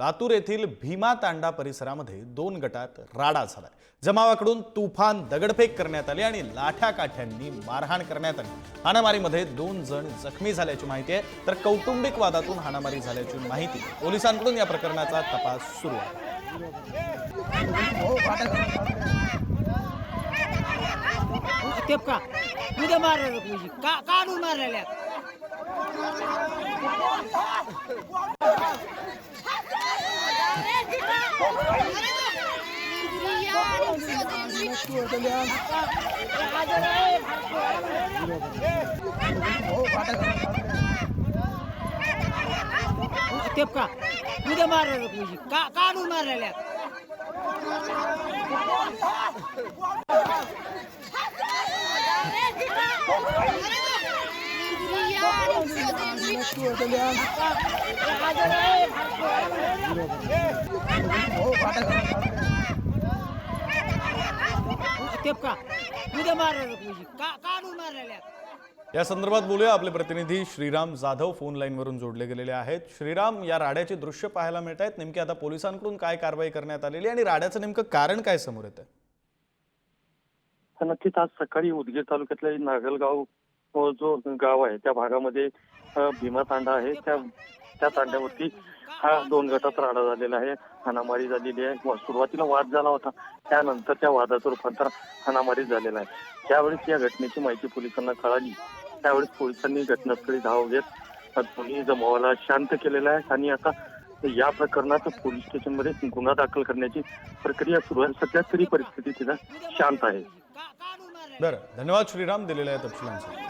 लातूर येथील भीमा तांडा परिसरामध्ये दोन गटात राडा झालाय. जमावाकडून तुफान दगडफेक करण्यात आली आणि लाठ्या काठ्यांनी मारहाण करण्यात आली. हाणामारीमध्ये दोन जण जखमी झाल्याची माहिती आहे. तर कौटुंबिक वादातून हाणामारी झाल्याची माहिती पोलिसांकडून या प्रकरणाचा तपास सुरू आहे. तेप का उद्या मारलं तुझी का काढून मारलेल्या तेप उद्या का काढून मारलेल्या या संदर्भात बोलूया. आपले प्रतिनिधी श्रीराम जाधव फोन लाईनवरून जोडले गेलेले आहेत. श्रीराम या राड्याची दृश्य पाहायला मिळत आहेत नेमकी आता पोलिसांकडून काय कारवाई करण्यात आलेली आणि राड्याचं नेमकं कारण काय समोर येतं तर नक्कीच आज सकाळी उदगीर तालुक्यातल्या नागलगाव हो, जो गाव आहे त्या भागामध्ये भीमा तांडा आहे. त्या त्या तांड्यावरती हा दोन गटात राडा झालेला आहे. हाणामारी झालेली आहे. सुरुवातीला वाद झाला होता. त्यानंतर त्या वादाचं रूपांतर हाणामारी झालेला आहे. ज्यावेळेस या घटनेची माहिती पोलिसांना कळाली. त्यावेळेस पोलिसांनी घटनास्थळी धाव घेत दोन्ही जमावाला शांत केलेला आहे. आणि आता या प्रकरणात पोलीस स्टेशनमध्ये गुन्हा दाखल करण्याची प्रक्रिया सुरू आहे. सध्या तरी परिस्थिती तिथं शांत आहे. बरं. धन्यवाद श्रीराम. दिलेल्या तपशिलांसाठी.